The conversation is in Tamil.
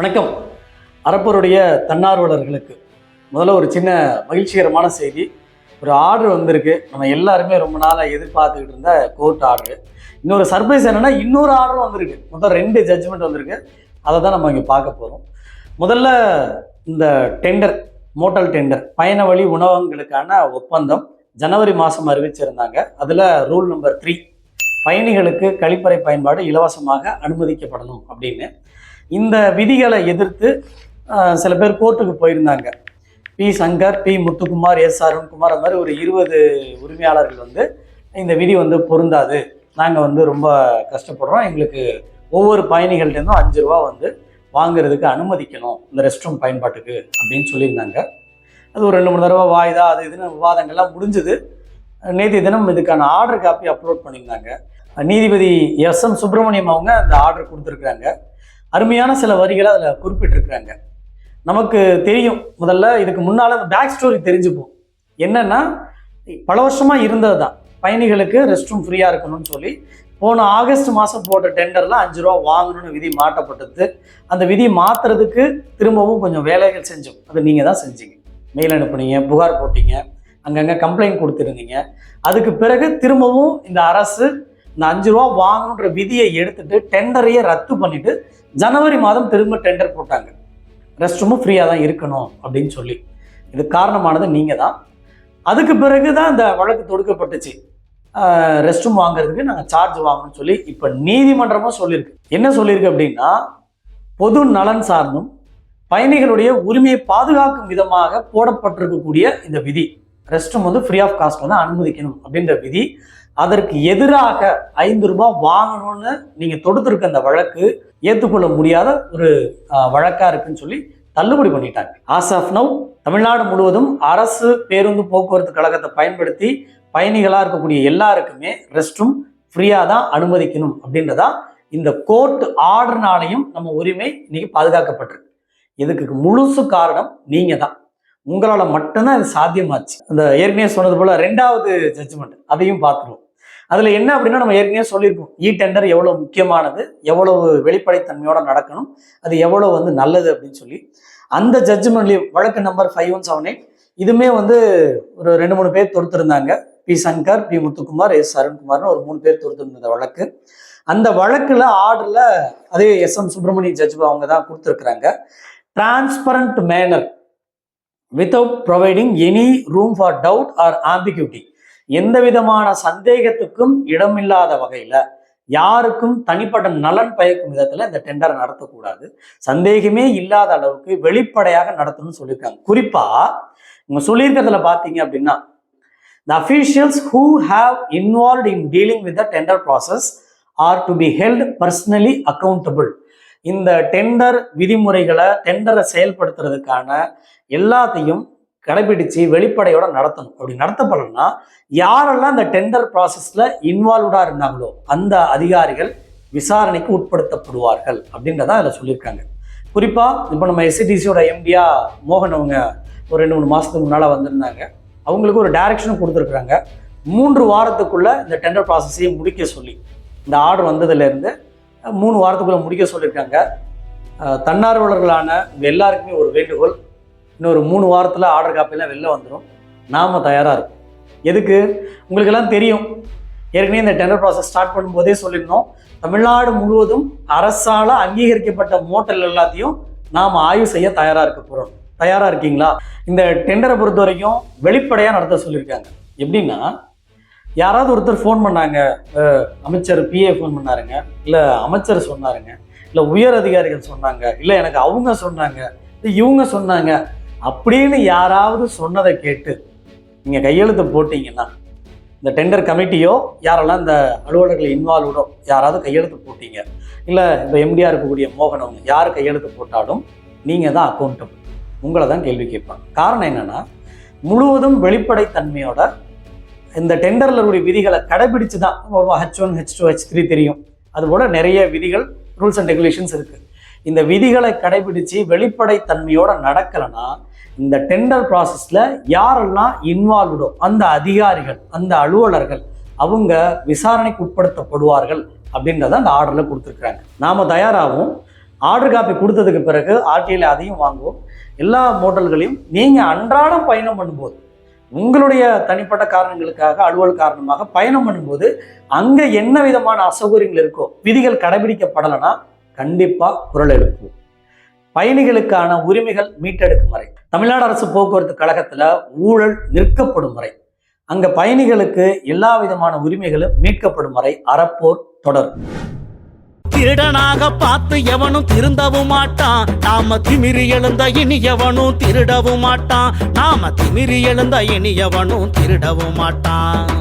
வணக்கம். அரப்பருடைய தன்னார்வலர்களுக்கு முதல்ல ஒரு சின்ன மகிழ்ச்சிகரமான செய்தி. ஒரு ஆர்டர் வந்திருக்கு. நம்ம எல்லாருமே ரொம்ப நாளாக எதிர்பார்த்துக்கிட்டு இருந்த கோர்ட் ஆர்டரு இன்னொரு சர்ப்ரைஸ் என்னென்னா இன்னொரு ஆர்டரும் வந்திருக்கு. மொத்தம் ரெண்டு ஜட்ஜ்மெண்ட் வந்திருக்கு. அதை தான் நம்ம இங்கே பார்க்க போகிறோம் முதல்ல இந்த டெண்டர் மோட்டல் டெண்டர் பயண வழி உணவகங்களுக்கான ஒப்பந்தம் ஜனவரி மாதம் அறிவிச்சிருந்தாங்க. அதில் ரூல் நம்பர் த்ரீ பயணிகளுக்கு கழிப்பறை பயன்பாடு இலவசமாக அனுமதிக்கப்படணும் அப்படின்னு. இந்த விதிகளை எதிர்த்து சில பேர் கோர்ட்டுக்கு போயிருந்தாங்க. P. Shankar P. Muthukumar S. Arunkumar அந்த மாதிரி ஒரு இருபது உரிமையாளர்கள் வந்து இந்த விதி வந்து பொருந்தாது. நாங்கள் வந்து ரொம்ப கஷ்டப்படுறோம். எங்களுக்கு ஒவ்வொரு பயணிகள்டேருந்தும் அஞ்சு ரூபா வந்து வாங்குறதுக்கு அனுமதிக்கணும். இந்த ரெஸ்ட் ரூம் பயன்பாட்டுக்கு அப்படின்னு சொல்லியிருந்தாங்க. அது ஒரு ரெண்டு மூணு தடவை வாய்தா அது இதுன்னு விவாதங்கள்லாம் முடிஞ்சுது. நேற்று தினம் இதுக்கான ஆர்டர் காப்பி அப்லோட் பண்ணியிருந்தாங்க. நீதிபதி எஸ். எம். சுப்பிரமணியம் அவங்க அந்த ஆர்டர் கொடுத்துருக்குறாங்க. அருமையான சில வரிகளை அதில் குறிப்பிட்டிருக்கிறாங்க. நமக்கு தெரியும் முதல்ல இதுக்கு முன்னால் பேக் ஸ்டோரி தெரிஞ்சுப்போம். என்னன்னா பல வருஷமாக இருந்தது தான் பயணிகளுக்கு ரெஸ்ட் ரூம் ஃப்ரீயாக இருக்கணும்னு சொல்லி போன ஆகஸ்ட் மாதம் போட்ட டெண்டரில் அஞ்சு ரூபா வாங்கணும்னு விதி மாற்றப்பட்டது. அந்த விதி மாற்றுறதுக்கு திரும்பவும் கொஞ்சம் வேலைகள் செஞ்சோம். அது நீங்கள் தான் செஞ்சீங்க. மெயில் அனுப்புனீங்க புகார் போட்டீங்க அங்கங்கே கம்ப்ளைண்ட் கொடுத்துருந்தீங்க. அதுக்கு பிறகு திரும்பவும் இந்த அரசு இந்த அஞ்சு ரூபா வாங்கணுன்ற விதியை எடுத்துட்டு டெண்டரையே ரத்து பண்ணிட்டு ஜனவரி மாதம் திரும்ப டெண்டர் போட்டாங்க. ரெஸ்ட் ரூமும் ஃப்ரீயாக தான் இருக்கணும் அப்படின்னு சொல்லி. இது காரணமானது நீங்கள் தான். அதுக்கு பிறகு தான் இந்த வழக்கு தொடுக்கப்பட்டுச்சு. ரெஸ்ட் ரூம் வாங்குறதுக்கு நாங்கள் சார்ஜ் வாங்கணும்னு சொல்லி இப்போ நீதிமன்றமும் சொல்லியிருக்கு என்ன சொல்லியிருக்கு அப்படின்னா பொது நலன் சார்ந்தும் பயணிகளுடைய உரிமையை பாதுகாக்கும் விதமாக போடப்பட்டிருக்கக்கூடிய இந்த விதி. ரெஸ்ட் ரூம் வந்து ஃப்ரீ ஆஃப் காஸ்ட் வந்து அனுமதிக்கணும் அப்படின்ற விதி. அதற்கு எதிராக ஐந்து ரூபாய் வாங்கணும்னு நீங்கள் தொடுத்திருக்க அந்த வழக்கு ஏற்றுக்கொள்ள முடியாத ஒரு வழக்காக வழக்கா இருக்குன்னு சொல்லி தள்ளுபடி பண்ணிட்டாங்க. ஆஸ் ஆஃப் நவ் தமிழ்நாடு முழுவதும் அரசு பேருந்து போக்குவரத்து கழகத்தை பயன்படுத்தி பயணிகளாக இருக்கக்கூடிய எல்லாருக்குமே ரெஸ்ட் ரூம் ஃப்ரீயாக தான் அனுமதிக்கணும் அப்படின்றதா இந்த கோர்ட் ஆர்டர்னாலையும் நம்ம உரிமை இன்னைக்கு பாதுகாக்கப்பட்டிருக்கு. இதுக்கு முழுசு காரணம் நீங்க தான். உங்களால் மட்டும்தான் இது சாத்தியமாச்சு. அந்த ஏற்கனவே சொன்னது போல ரெண்டாவது ஜட்ஜ்மெண்ட் அதையும் பார்த்துருவோம். அதில் என்ன அப்படின்னா நம்ம ஏற்கனவே சொல்லியிருக்கோம். இ டெண்டர் எவ்வளோ முக்கியமானது எவ்வளவு வெளிப்படைத்தன்மையோடு நடக்கணும் அது எவ்வளோ வந்து நல்லது அப்படின்னு சொல்லி. அந்த ஜட்ஜ்மெண்ட்லேயும் வழக்கு number five one seven eight இதுவுமே வந்து ஒரு ரெண்டு மூணு பேர் தொடுத்திருந்தாங்க. P Shankar P Muthukumar S அருண்குமார்னு ஒரு மூணு பேர் தொடுத்திருந்த வழக்கு. அந்த வழக்கில் ஆர்டரில் அதே எஸ் எம் சுப்பிரமணிய ஜட்ஜ் அவங்க தான் கொடுத்துருக்குறாங்க. Transparent manner without providing any room for doubt or ambiguity எந்த விதமான சந்தேகத்துக்கும் இடமில்லாத வகையில யாருக்கும் தனிப்பட்ட நலன் பயக்கும் விதத்துல இந்த டெண்டரை நடத்தக்கூடாது. சந்தேகமே இல்லாத அளவுக்கு வெளிப்படையாக நடத்தணும்னு சொல்லியிருக்காங்க. குறிப்பா இவங்க சொல்லியிருக்கிறதுல பார்த்தீங்க அப்படின்னா the officials who have involve in dealing with the tender process are to be held personally accountable இந்த டெண்டர் விதிமுறைகளை டெண்டரை செயல்படுத்துறதுக்கான எல்லாத்தையும் கடைபிடிச்சு வெளிப்படையோட நடத்தணும். அப்படி நடத்தப்படணும்னா யாரெல்லாம் அந்த டெண்டர் ப்ராசஸ்ல இன்வால்வ்டா இருந்தாங்களோ அந்த அதிகாரிகள் விசாரணைக்கு உட்படுத்தப்படுவார்கள் அப்படின்றத அதில் சொல்லியிருக்காங்க. குறிப்பாக இப்போ நம்ம எஸ்சிடிசியோட எம்டியா மோகன் அவங்க ஒரு ரெண்டு மூணு மாதத்துக்கு முன்னால் வந்திருந்தாங்க. அவங்களுக்கு ஒரு டைரக்ஷனும் கொடுத்துருக்குறாங்க. மூன்று வாரத்துக்குள்ளே இந்த டெண்டர் ப்ராசஸையும் முடிக்க சொல்லி இந்த ஆர்டர் வந்ததுலேருந்து மூணு வாரத்துக்குள்ளே முடிக்க சொல்லியிருக்காங்க. தன்னார்வலர்களான எல்லாருக்குமே ஒரு வேண்டுகோள் இன்னொரு மூணு வாரத்தில் ஆர்டர் காப்பிலாம் வெளில வந்துடும் நாம் தயாராக இருக்கும் எதுக்கு? உங்களுக்கெல்லாம் தெரியும். ஏற்கனவே இந்த டெண்டர் ப்ராசஸ் ஸ்டார்ட் பண்ணும்போதே சொல்லியிருந்தோம். தமிழ்நாடு முழுவதும் அரசால் அங்கீகரிக்கப்பட்ட மோட்டல் எல்லாத்தையும் நாம் ஆய்வு செய்ய தயாராக இருக்க போகிறோம் தயாராக இருக்கீங்களா? இந்த டெண்டரை பொறுத்த வரைக்கும் வெளிப்படையாக நடத்த சொல்லியிருக்காங்க. எப்படின்னா யாராவது ஒருத்தர் ஃபோன் பண்ணாங்க அமைச்சர் பிஏ ஃபோன் பண்ணாருங்க இல்லை அமைச்சர் சொன்னாருங்க இல்லை உயர் அதிகாரிகள் சொன்னாங்க இல்லை எனக்கு அவங்க சொன்னாங்க இவங்க சொன்னாங்க அப்படின்னு யாராவது சொன்னதை கேட்டு நீங்கள் கையெழுத்து போட்டீங்கன்னா இந்த டெண்டர் கமிட்டியோ யாரெல்லாம் இந்த அலுவலர்கள் இன்வால்வ்டோ யாராவது கையெழுத்து போட்டீங்க. இல்லை இப்போ எம்டிஆர் இருக்கக்கூடிய மோகன் அவங்க யார் கையெழுத்து போட்டாலும் நீங்கள் தான் அக்கௌண்டபிள் உங்களை தான் கேள்வி கேட்பாங்க. காரணம் என்னென்னா முழுவதும் வெளிப்படைத்தன்மையோட இந்த டெண்டரில் இருக்கக்கூடிய விதிகளை கடைபிடிச்சு தான் H one H two H three தெரியும். அதுபோல் நிறைய விதிகள் ரூல்ஸ் அண்ட் ரெகுலேஷன்ஸ் இருக்குது இந்த விதிகளை கடைபிடிச்சு வெளிப்படைத்தன்மையோட நடக்கலைன்னா இந்த டெண்டர் ப்ராசஸில் யாரெல்லாம் இன்வால்வ்டோ அந்த அதிகாரிகள் அந்த அலுவலர்கள் அவங்க விசாரணைக்கு உட்படுத்தப்படுவார்கள் அப்படின்றத அந்த ஆர்டரில் கொடுத்துருக்குறாங்க. நாம் தயாராகவும் ஆர்டர் காப்பி கொடுத்ததுக்கு பிறகு ஆர்டிஐல அதையும் வாங்குவோம். எல்லா மோட்டல்களையும் நீங்கள் அன்றாடம் பயணம் பண்ணும்போது உங்களுடைய தனிப்பட்ட காரணங்களுக்காக அலுவல் காரணமாக பயணம் பண்ணும்போது அங்கே என்ன விதமான அசௌகரியங்கள் இருக்கோ விதிகள் கடைபிடிக்கப்படலைன்னா கண்டிப்பாக குரல் எழுப்புவோம். பயணிகளுக்கான உரிமைகள் மீட்டெடுக்கும் வரை தமிழ்நாடு அரசு போக்குவரத்து கழகத்தில் ஊழல் நிற்கப்படும் வரை அங்க பயணிகளுக்கு எல்லா விதமான உரிமைகளும் மீட்கப்படும் வரை அறப்போர் தொடரும் திருடனாக பார்த்து எவனும் திருந்தவும் மாட்டான். நாம திமிரி எழுந்த இனி எவனும் திருடவும் மாட்டான். நாம திமிரி எழுந்த இனி எவனும் திருடவும் மாட்டான்.